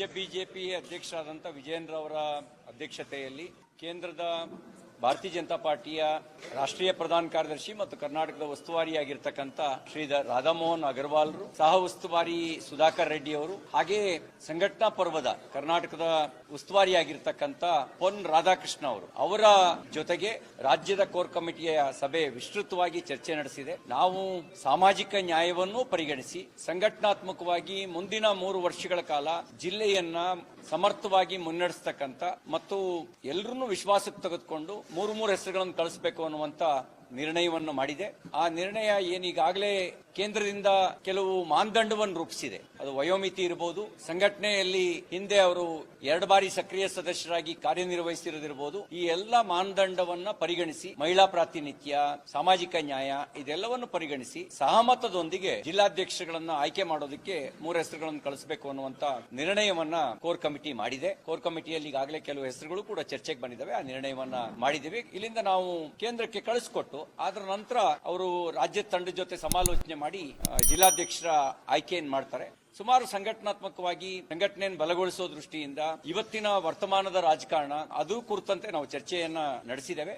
ರಾಜ್ಯ ಬಿಜೆಪಿ ಅಧ್ಯಕ್ಷರಾದಂಥ ವಿಜೇಂದ್ರ ಅವರ ಅಧ್ಯಕ್ಷತೆಯಲ್ಲಿ ಕೇಂದ್ರದ ಭಾರತೀಯ ಜನತಾ ಪಾರ್ಟಿಯ ರಾಷ್ಟ್ರೀಯ ಪ್ರಧಾನ ಕಾರ್ಯದರ್ಶಿ ಮತ್ತು ಕರ್ನಾಟಕದ ಉಸ್ತುವಾರಿಯಾಗಿರ್ತಕ್ಕಂಥ ಶ್ರೀ ದ- ರಾಧಾಮೋಹನ್ ಅಗರ್ವಾಲ್ರು ಸಹ ಉಸ್ತುವಾರಿ ಸುಧಾಕರ್ ರೆಡ್ಡಿ ಅವರು, ಹಾಗೆ ಸಂಘಟನಾ ಪರ್ವದ ಕರ್ನಾಟಕದ ಉಸ್ತುವಾರಿಯಾಗಿರ್ತಕ್ಕಂಥ ಪೊನ್ ರಾಧಾಕೃಷ್ಣ ಅವರು. ಅವರ ಜೊತೆಗೆ ರಾಜ್ಯದ ಕೋರ್ ಕಮಿಟಿಯ ಸಭೆ ವಿಸ್ತೃತವಾಗಿ ಚರ್ಚೆ ನಡೆಸಿದೆ. ನಾವು ಸಾಮಾಜಿಕ ನ್ಯಾಯವನ್ನು ಪರಿಗಣಿಸಿ, ಸಂಘಟನಾತ್ಮಕವಾಗಿ ಮುಂದಿನ ಮೂರು ವರ್ಷಗಳ ಕಾಲ ಜಿಲ್ಲೆಯನ್ನ ಸಮರ್ಥವಾಗಿ ಮುನ್ನಡೆಸ್ತಕ್ಕಂಥ ಮತ್ತು ಎಲ್ಲರನ್ನೂ ವಿಶ್ವಾಸಕ್ಕೆ ತೆಗೆದುಕೊಂಡು ಮೂರು ಮೂರು ಹೆಸರುಗಳನ್ನು ಕಳಿಸಬೇಕು ಅನ್ನುವಂತ ನಿರ್ಣಯವನ್ನು ಮಾಡಿದೆ. ಆ ನಿರ್ಣಯ ಏನೀಗಾಗಲೇ ಕೇಂದ್ರದಿಂದ ಕೆಲವು ಮಾನದಂಡವನ್ನು ರೂಪಿಸಿದೆ. ಅದು ವಯೋಮಿತಿ ಇರಬಹುದು ಸಂಘಟನೆಯಲ್ಲಿ ಹಿಂದೆ ಅವರು ಎರಡು ಬಾರಿ ಸಕ್ರಿಯ ಸದಸ್ಯರಾಗಿ ಕಾರ್ಯನಿರ್ವಹಿಸಿರೋದಿರಬಹುದು ಈ ಎಲ್ಲ ಮಾನದಂಡವನ್ನ ಪರಿಗಣಿಸಿ ಮಹಿಳಾ ಪ್ರಾತಿನಿಧ್ಯ, ಸಾಮಾಜಿಕ ನ್ಯಾಯ ಇದೆಲ್ಲವನ್ನು ಪರಿಗಣಿಸಿ ಸಹಮತದೊಂದಿಗೆ ಜಿಲ್ಲಾಧ್ಯಕ್ಷಗಳನ್ನ ಆಯ್ಕೆ ಮಾಡೋದಕ್ಕೆ ಮೂರು ಹೆಸರುಗಳನ್ನು ಕಳಿಸಬೇಕು ಅನ್ನುವಂತ ನಿರ್ಣಯವನ್ನ ಕೋರ್ ಕಮಿಟಿ ಮಾಡಿದೆ. ಕೋರ್ ಕಮಿಟಿಯಲ್ಲಿ ಈಗಾಗಲೇ ಕೆಲವು ಹೆಸರುಗಳು ಕೂಡ ಚರ್ಚೆಗೆ ಬಂದಿದ್ದಾವೆ. ಆ ನಿರ್ಣಯವನ್ನ ಮಾಡಿದ್ದೇವೆ. ಇಲ್ಲಿಂದ ನಾವು ಕೇಂದ್ರಕ್ಕೆ ಕಳಿಸ್ಕೊಟ್ಟು ಅದರ ನಂತರ ಅವರು ರಾಜ್ಯ ತಂಡದ ಜೊತೆ ಸಮಾಲೋಚನೆ ಮಾಡಿ ಜಿಲ್ಲಾಧ್ಯಕ್ಷರ ಆಯ್ಕೆಯನ್ನು ಮಾಡ್ತಾರೆ. ಸುಮಾರು ಸಂಘಟನಾತ್ಮಕವಾಗಿ ಸಂಘಟನೆಯನ್ನು ಬಲಗೊಳಿಸೋ ದೃಷ್ಟಿಯಿಂದ ಇವತ್ತಿನ ವರ್ತಮಾನದ ರಾಜಕಾರಣ, ಅದು ಕುರಿತಂತೆ ನಾವು ಚರ್ಚೆಯನ್ನ ನಡೆಸಿದ್ದೇವೆ.